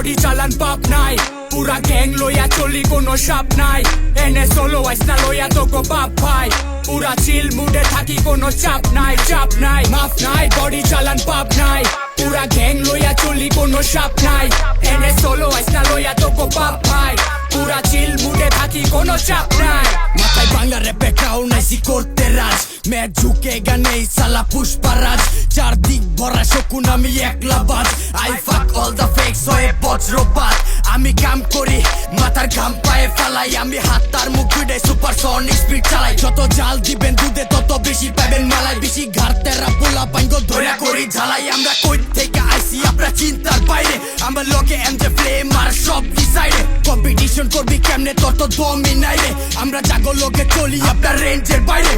Body চালান পাপ নাই। পুরা গ্যাং লইয়া চলি কোনো সাপ নাই। এনে সোলো আইস না লইয়া তোকে বাপ ভাই। পুরা চিল মুডে থাকি কোনো চাপ নাই চাপ নাই। মাফ নাই বডি চালান পাপ নাই। পুরা গ্যাং লইয়া চলি কোনো সাপ নাই। এনে সোলো আইস না লইয়া তোকে বাপ ভাই। পুরা চিল মুডে থাকি কোনো চাপ নাই। মাথায় বাংলা র্যাপে ক্রাউন আইসি করতে রাজ। ম্যাচ ঝুঁকেগা নেই সালা পুষ্পারাজ। চারদিক ভরা শকুন, আমি একলা বাজ। আই ফাক অল দ্য ফেক্স হয়ে বজ্রপাত। আমি কাম করি, মাথার ঘাম পায়ে ফালাই। আমি হাত তার মুখ ভিড়ে সুপার সনিক স্পিড চালাই। যত জাল দিবেন দুধে, তত বেশি পাবেন মালাই। বেশি ঘাড়তেরা পোলা পাইঙ্গ ধরা করি, ঝালাই। আমরা কই থেকে আইসি? আপনার চিন্তার বাইরে। আমার লোকে এম যে ফ্লেম আর সব ডিসাইডে কম্পিটিশন করবি কেমনে? তোর তো দমই নাই রে। আমরা জাগো লোকে চলি, আপনার রেঞ্জের বাইরে।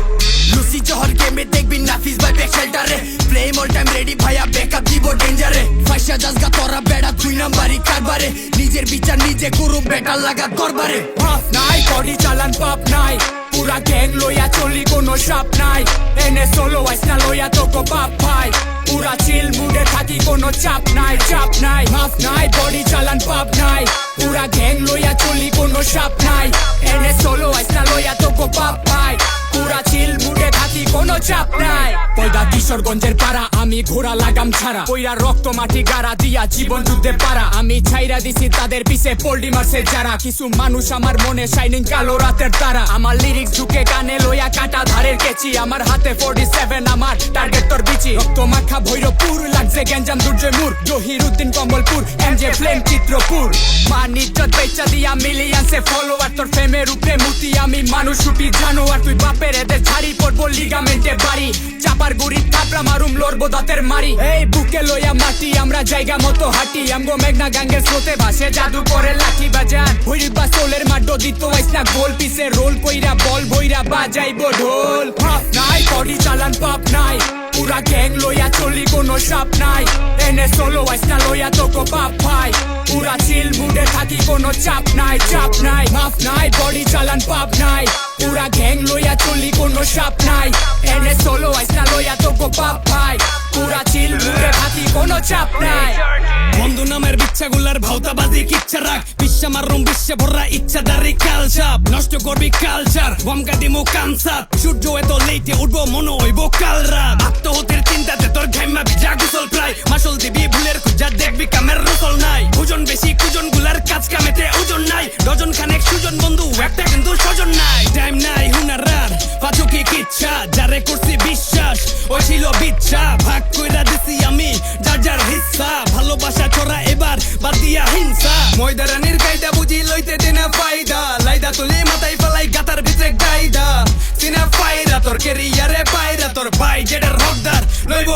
লুসি জহর গেমে দেখবি, নাফিস ভাই ব্যাক শেল্টারে রেডি ভাইয়া ব্যাকআপ দিব ডেঞ্জারে ফাইসা জাজগা তোরা বেড়া দুই নাম্বারই কারবারে। নিজের বিচার নিজে করু বেটার লাগা দরবারে মাফ নাই বডি চালান পাপ নাই। পুরা গ্যাং লইয়া চলি, কোনো সাপ নাই। এনে সোলো আইস না লইয়া তোকে বাপ ভাই। পুরা চিল মুডে থাকি, কোনো চাপ নাই চাপ নাই। মাফ নাই বডি চালান পাপ নাই। পুরা গ্যাং লইয়া চলি, কোনো সাপ নাই। এনে সোলো আইস না লইয়া তোকে বাপ ভাই। পুরা চিল মুডে কোনো চাপ নাই। পয়দা কিশোরগঞ্জের পাড়া, আমি ঘোড়া লাগাম ছাড়া। কইরা রক্ত মাটি গাড়া দিয়া জীবন যুদ্ধে পারা আমি ছাইরা দিছি তাদের পিছে পোল্ডি মারছে যারা। কিছু মানুষ আমার মনে শাইনিং কালো রাতের তারা। আমার লিরিক্স ঝুঁকে কানে লইয়া কাটা ধারের কেচি। আমার হাতে ফোর্টি সেভেন আমার টার্গেট তোর বিচি রক্ত মাখা ভৈরবপুর, লাগছে গ্যাঞ্জাম দুর্য মুর। Zahiruddin Kambalpur M J flame Chitrapur. মান ইজ্জত বেচা দিয়া মিলিয়ন্সে ফলোয়ার তোর ফেমের উপরে মুতি আমি। মানুষ রূপী জানোয়ার, তুই বাপের এদের ঝাড়ি পড়ব লিগামেন্টে বাড়ি। চাপার গুড়ি থাপড়া মারুম, লড়বো দাঁতের মারি এই বুকে লইয়া মাটি, আমরা জায়গা মতো হাঁটি। আমগো মেঘনা গাঙ্গের স্রোতে ভাসে জাদু করে লাঠি বাজান। দিত আইস গোল পিসে রোল কইরা বল বইরা বাজাইবো, ঢোল। পাপ নাই বডি চালান পাপ নাই, পুরা গ্যাং লইয়া চলি কোনো সাপ নাই। এনে সোলো আইস লইয়া তোকে বাপ ভাই, পুরা চিল মুডে থাকি কোনো চাপ নাই চাপ নাই। মাফ নাই বডি চালান পাপ নাই, পুরা গ্যাং লইয়া চলি কোনো সাপ নাই। এনে সোলো আইস লইয়া তোকে বাপ ভাই, পুরা চিল মুডে থাকি কোনো চাপ নাই। বন্ধু নামের বিচ্ছাগুলার ভাওতাবাজি কিচ্ছা রাখ বিশ্ব মারুম বিশ্বে ভরা ইচ্ছাদারি কালচার নষ্ট করবি কালচার বমকা দিমু কানসার। সূর্য এত লেটে উঠবো মনে হইব কাল রাত। আত্মহতির চিন্তাতে তোর ঘেমা ভিজা গুসল প্রায়। মাসল দিবি ভুলের খুঁজা, দেখবি কামের রসল নাই। ওজন বেশি, কুজনগুলার কাজ কামেতে ওজন নাই। ডজন খানেক সুজন বন্ধু, একটা কিন্তু স্বজন নাই। টাইম নাই হুনার রার পাচো কি কিচ্ছা? যারে করছি বিশ্বাস, ওই ছিল বিচ্ছা। ভাগ কইরা দিছি আমি, যার যার এবার বাদ দিয়া হিংসা। ময়দারানির গাইদা বুঝি লইতে দিনা ফায়দা। লাইদা তুলি মাথায় ফেলাই গাতার ভিতরে গাইদা। সিনা ফায়দা তোর কেরিয়ারে পায়রা, তোর ভাই যেটার হকদার, লইব